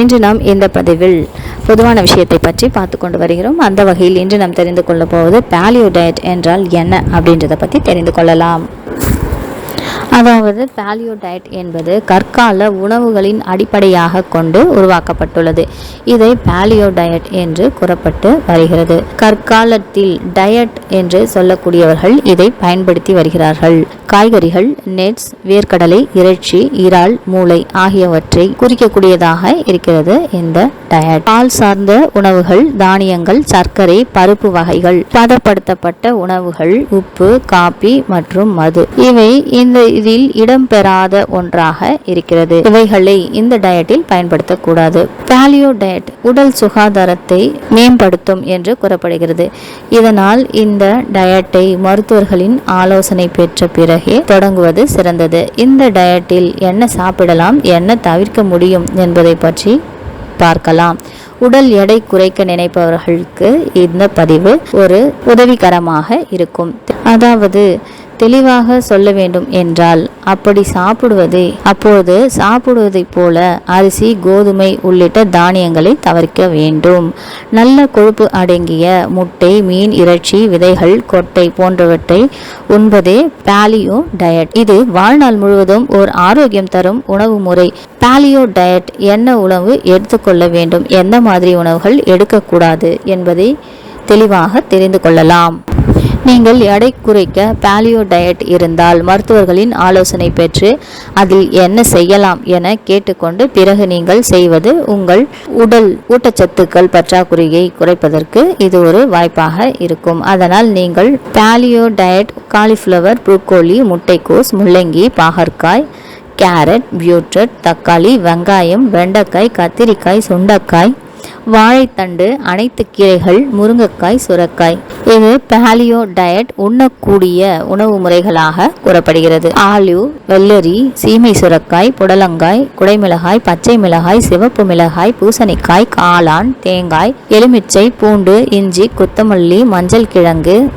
இன்று நாம் இந்த பதிவில் பொதுவான விஷயத்தை பற்றி பார்த்து கொண்டு வருகிறோம். அந்த வகையில் இன்று நாம் தெரிந்து கொள்ளப் போவது பேலியோ டயட் என்றால் என்ன அப்படின்றத பற்றி தெரிந்து கொள்ளலாம். அதாவது பேலியோ டயட் என்பது கற்கால உணவுகளின் அடிப்படையாக கொண்டு உருவாக்கப்பட்டுள்ளது. இதை பேலியோ டயட் என்று கூறப்பட்டு வருகிறது. கற்காலத்தில் டயட் என்று சொல்லக்கூடியவர்கள் இதை பயன்படுத்தி வருகிறார்கள். காய்கறிகள் நெட்ஸ் வேர்க்கடலை இறைச்சி இறால் மூளை ஆகியவற்றை குறிக்கக்கூடியதாக இருக்கிறது இந்த டயட். பால் சார்ந்த உணவுகள் தானியங்கள் சர்க்கரை பருப்பு வகைகள் பதப்படுத்தப்பட்ட உணவுகள் உப்பு காபி மற்றும் மது. இவை இந்த இதில் இடம்பெறாத ஒன்றாக இருக்கிறது. இவைகளை இந்த டயட்டில் பயன்படுத்தக்கூடாது. பேலியோ டயட் உடல் சுகாதாரத்தை மேம்படுத்தும் என்று கூறப்படுகிறது. இதனால் இந்த டயட்டை மருத்துவர்களின் ஆலோசனை பெற்ற பிறகே தொடங்குவது சிறந்தது. இந்த டயட்டில் என்ன சாப்பிடலாம் என்ன தவிர்க்க முடியும் என்பதை பற்றி பார்க்கலாம். உடல் எடை குறைக்க நினைப்பவர்களுக்கு இந்த பதிவு ஒரு உதவிகரமாக இருக்கும். அதாவது தெளிவாக சொல்ல வேண்டும் என்றால் அப்படி சாப்பிடுவதை? அப்போது சாப்பிடுவதைப் போல அரிசி கோதுமை உள்ளிட்ட தானியங்களை தவிர்க்க வேண்டும். நல்ல கொழுப்பு அடங்கிய முட்டை மீன் இறைச்சி விதைகள் கொட்டை போன்றவற்றை உண்பதே பாலியோ டயட் இது வாழ்நாள் முழுவதும் ஒரு ஆரோக்கியம் தரும் உணவு முறை. பாலியோ டயட் என்ன உணவு எடுத்துக்கொள்ள வேண்டும்? எந்த மாதிரி உணவுகள் எடுக்கக்கூடாது? என்பதை தெளிவாக தெரிந்து கொள்ளலாம். நீங்கள் எடை குறைக்க பாலியோ டயட் இருந்தால் மருத்துவர்களின் ஆலோசனை பெற்று அதில் என்ன செய்யலாம் என கேட்டுக்கொண்டு பிறகு நீங்கள் செய்வது உங்கள் உடல் ஊட்டச்சத்துக்கள் பற்றாக்குறையை குறைப்பதற்கு இது ஒரு வாய்ப்பாக இருக்கும். அதனால் நீங்கள் பாலியோ டயட் காலிஃப்ளவர் புரோக்கோலி முட்டைக்கோஸ் முள்ளங்கி பாகற்காய் கேரட் பியூட்ரட் தக்காளி வெங்காயம் வெண்டைக்காய் கத்திரிக்காய் சுண்டைக்காய் வாழைத்தண்டு அனைத்து கீரைகள் முருங்கைக்காய் சுரக்காய். இது பேலியோ டயட் உண்ணக்கூடிய உணவு முறைகளாக கூறப்படுகிறது. ஆலிவ் வெள்ளரி சீமை சுரக்காய் புடலங்காய் குடைமிளகாய் பச்சை மிளகாய் சிவப்பு மிளகாய் பூசணிக்காய் காளான் தேங்காய் எலுமிச்சை பூண்டு இஞ்சி கொத்தமல்லி மஞ்சள் கிழங்கு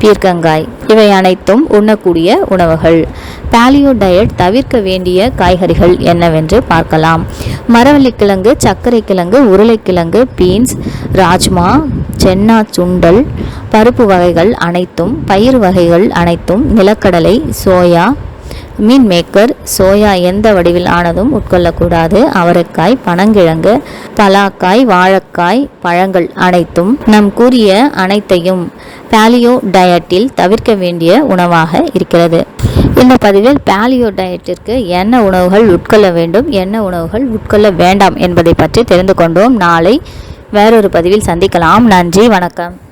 பீர்க்கங்காய். இவை அனைத்தும் உண்ணக்கூடிய உணவுகள். பாலியோ டயட் தவிர்க்க வேண்டிய காய்கறிகள் என்னவென்று பார்க்கலாம். மரவள்ளிக்கிழங்கு சர்க்கரை கிழங்கு உருளைக்கிழங்கு பீன்ஸ் ராஜ்மா சென்னா சுண்டல் பருப்பு வகைகள் அனைத்தும் பயிர் வகைகள் அனைத்தும் நிலக்கடலை சோயா மீன் மேக்கர் சோயா எந்த வடிவில் ஆனதும் உட்கொள்ளக்கூடாது. அவரைக்காய் பனங்கிழங்கு பலாக்காய் வாழைக்காய் பழங்கள் அனைத்தும் நம் கூறிய அனைத்தையும் பேலியோ டயட்டில் தவிர்க்க வேண்டிய உணவாக இருக்கிறது. இந்த பதிவில் பேலியோ டயட்டிற்கு என்ன உணவுகள் உட்கொள்ள வேண்டும் என்ன உணவுகள் உட்கொள்ள வேண்டாம் என்பதை பற்றி தெரிந்து கொண்டோம். நாளை வேறொரு பதிவில் சந்திக்கலாம். நன்றி வணக்கம்.